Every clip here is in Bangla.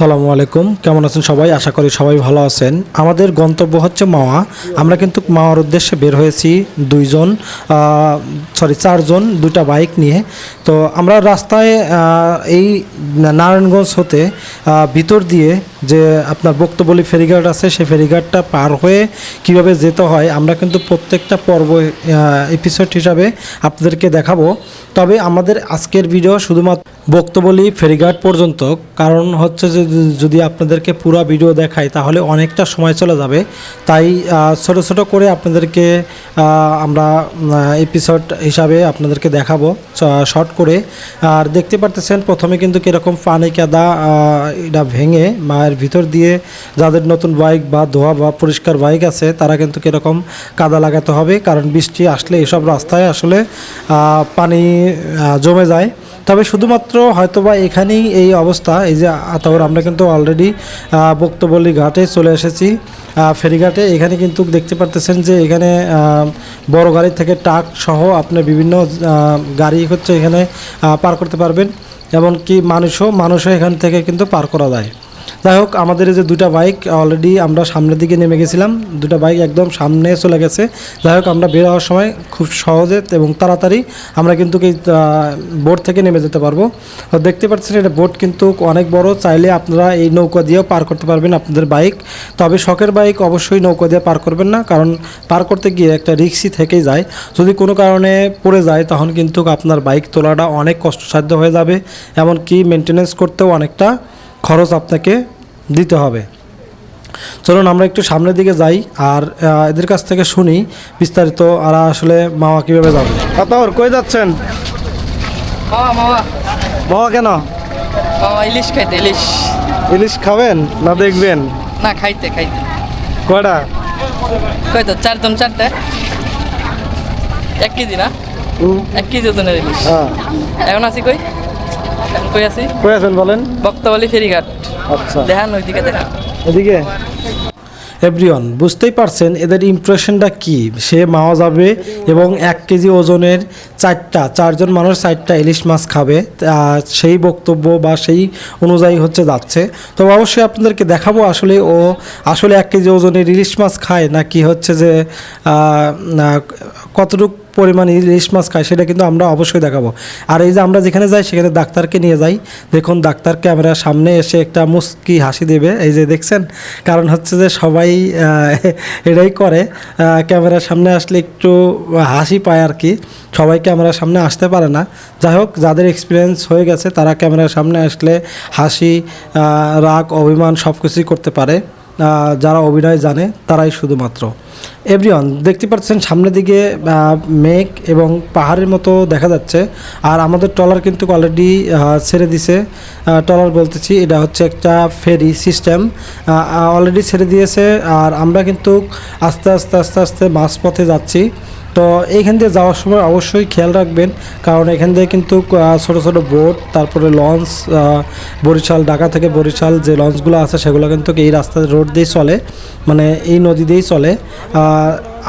সালামু আলাইকুম। কেমন আছেন সবাই? আশা করি সবাই ভালো আছেন। আমাদের গন্তব্য হচ্ছে মাওয়া। আমরা কিন্তু মাওয়ার উদ্দেশ্যে বের হয়েছি দুইজন সরি চারজন দুটা বাইক নিয়ে। তো আমরা রাস্তায় এই নারায়ণগঞ্জ হতে ভিতর দিয়ে যে আপনার বক্তবলী ফেরিঘাট আছে, সেই ফেরিঘাটটা পার হয়ে কীভাবে যেতে হয়, আমরা কিন্তু প্রত্যেকটা পর্ব এপিসোড হিসাবে আপনাদেরকে দেখাবো। তবে আমাদের আজকের ভিডিও শুধুমাত্র বক্তবলী ফেরিঘাট পর্যন্ত, কারণ হচ্ছে যে যদি আপনাদেরকে পুরো ভিডিও দেখাই, তাহলে অনেকটা সময় চলে যাবে। তাই ছোট ছোট করে আপনাদেরকে আমরা এপিসোড হিসাবে আপনাদেরকে দেখাবো শর্ট করে। আর দেখতে পারতেছেন, প্রথমে কিন্তু কীরকম পানি কাদা এটা ভেঙে মায়ের ভিতর দিয়ে যাদের নতুন বাইক বা ধোয়া বা পরিষ্কার বাইক আছে, তারা কিন্তু কীরকম কাদা লাগাতে হবে। কারণ বৃষ্টি আসলে এসব রাস্তায় আসলে পানি জমে যায়। তবে শুধুমাত্র হয়তোবা এখানেই এই অবস্থা, এই যে তারপর আমরা কিন্তু অলরেডি বক্তবলী ঘাটে চলে এসেছি। ফেরিঘাটে এখানে কিন্তু দেখতে পারতেছেন যে এখানে বড় গাড়ি থেকে ট্রাক সহ আপনি বিভিন্ন গাড়ি হচ্ছে এখানে পার করতে পারবেন। এমনকি মানুষও মানুষও এখান থেকে কিন্তু পার করা যায়। যাই হোক, আমাদের যে দুটা বাইক অলরেডি আমরা সামনের দিকে নেমে গেছিলাম। দুটা বাইক একদম সামনে চলে গেছে। যাই হোক, আমরা বের হওয়ার সময় খুব সহজে এবং তাড়াতাড়ি আমরা কিন্তু এই বোট থেকে নেমে যেতে পারব। দেখতে পাচ্ছেন, এটা বোট কিন্তু অনেক বড়। চাইলে আপনারা এই নৌকা দিয়েও পার করতে পারবেন আপনাদের বাইক। তবে শখের বাইক অবশ্যই নৌকা দিয়ে পার করবেন না, কারণ পার করতে গিয়ে একটা রিক্সি থেকেই যায়। যদি কোনো কারণে পড়ে যায়, তখন কিন্তু আপনার বাইক তোলাটা অনেক কষ্টসাধ্য হয়ে যাবে। এমনকি মেনটেনেন্স করতেও অনেকটা খরচ আপনাকে দিতে হবে। চলুন আমরা একটু সামনের দিকে যাই আর এদের কাছ থেকে শুনি বিস্তারিত আর আসলে মামা কীভাবে যাবে। আতর কই যাচ্ছেন? মামা কেন? ইলিশ খাইতে ইলিশ। ইলিশ খাবেন না দেখবেন? না খাইতে খাইতে। কয়টা? কই তো চারজন চারটে। এক কেজি না? এক কেজি ওজনের ইলিশ। হ্যাঁ। এখন আছি কই? কই আছি? কই আছেন বলেন? বক্তবলি ফেরিঘাট। আচ্ছা। দেখান ওইদিকে দেখান। এদিকে? এভরিওয়ান বুঝতেই পারছেন এদের ইমপ্রেশনটা কি? সে মাওয়া যাবে এবং এক কেজি ওজনের চারটা চারজন মানুষ চারটা ইলিশ মাছ খাবে সেই বক্তব্য বা সেই অনুযায়ী হচ্ছে যাচ্ছে। তো অবশ্যই আপনাদেরকে দেখাবো আসলে ও আসলে এক কেজি ওজনের ইলিশ মাছ খায় নাকি হচ্ছে যে না, কতটুকু পরিমাণ ইলিশ মাছ খায়, সেটা কিন্তু আমরা অবশ্যই দেখাবো। আর এই যে আমরা যেখানে যাই, সেখানে ডাক্তারকে নিয়ে যাই। দেখুন, ডাক্তার ক্যামেরার সামনে এসে একটা মুস্কি হাসি দেবে, এই যে দেখছেন? কারণ হচ্ছে যে সবাই এটাই করে। ক্যামেরার সামনে আসলে একটু হাসি পায় আর কি। সবাই ক্যামেরার সামনে আসতে পারে না। যাই হোক, যাদের এক্সপিরিয়েন্স হয়ে গেছে, তারা ক্যামেরার সামনে আসলে হাসি রাগ, অভিমান সব কিছুই করতে পারে। যারা অভিনয় জানে, তারাই শুধুমাত্র। এভরিওয়ান দেখতে পাচ্ছেন সামনের দিকে মেঘ এবং পাহাড়ের মতো দেখা যাচ্ছে। আর আমাদের ট্রলার কিন্তু অলরেডি ছেড়ে দিছে। ট্রলার বলতেছি, এটা হচ্ছে একটা ফেরি সিস্টেম। অলরেডি ছেড়ে দিয়েছে, আর আমরা কিন্তু আস্তে আস্তে আস্তে আস্তে মাঝপথে যাচ্ছি। তো এইখান দিয়ে যাওয়ার সময় অবশ্যই খেয়াল রাখবেন, কারণ এখান দিয়ে কিন্তু ছোটো ছোট বোট, তারপরে লঞ্চ বরিশাল, ঢাকা থেকে বরিশাল যে লঞ্চগুলো আছে সেগুলো কিন্তু এই রাস্তা রোড দিয়েই চলে মানে এই নদী দিয়েই চলে।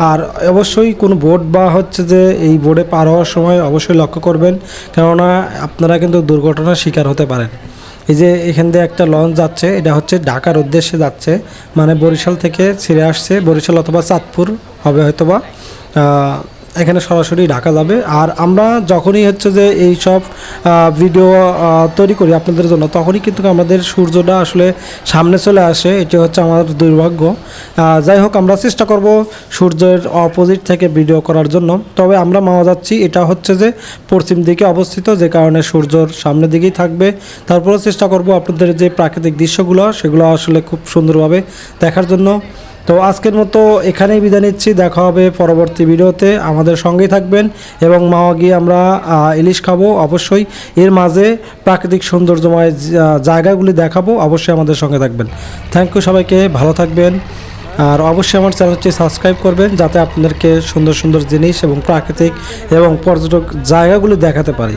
আর অবশ্যই কোনো বোট বা হচ্ছে যে এই বোর্ডে পার হওয়ার সময় অবশ্যই লক্ষ্য করবেন, কেননা আপনারা কিন্তু দুর্ঘটনার শিকার হতে পারেন। এই যে এখান দিয়ে একটা লঞ্চ যাচ্ছে, এটা হচ্ছে ঢাকার উদ্দেশ্যে যাচ্ছে মানে বরিশাল থেকে ছেড়ে আসছে, বরিশাল অথবা চাঁদপুর হবে হয়তোবা। এখানে সরাসরি ঢাকা যাবে। আর আমরা যখনই হচ্ছে যে এই সব ভিডিও তৈরি করি আপনাদের জন্য, তখনই কিন্তু আমাদের সূর্যটা আসলে সামনে চলে আসে। এটি হচ্ছে আমাদের দুর্ভাগ্য। যাই হোক, আমরা চেষ্টা করব সূর্যের অপোজিট থেকে ভিডিও করার জন্য। তবে আমরা মাওয়া যাচ্ছি, এটা হচ্ছে যে পশ্চিম দিকে অবস্থিত, যে কারণে সূর্যর সামনের দিকেই থাকবে। তারপরেও চেষ্টা করব আপনাদের যে প্রাকৃতিক দৃশ্যগুলো, সেগুলো আসলে খুব সুন্দরভাবে দেখার জন্য। তো আজকের মতো এখানেই বিদায় নিচ্ছি। দেখা হবে পরবর্তী ভিডিওতে। আমাদের সঙ্গেই থাকবেন এবং মাওয়া গিয়ে আমরা ইলিশ খাব অবশ্যই। এর মাঝে প্রাকৃতিক সৌন্দর্যময় জায়গাগুলি দেখাবো। অবশ্যই আমাদের সঙ্গে থাকবেন। থ্যাংক ইউ সবাইকে। ভালো থাকবেন। আর অবশ্যই আমার চ্যানেলটি সাবস্ক্রাইব করবেন যাতে আপনাদেরকে সুন্দর সুন্দর জিনিস এবং প্রাকৃতিক এবং পর্যটক জায়গাগুলি দেখাতে পারি।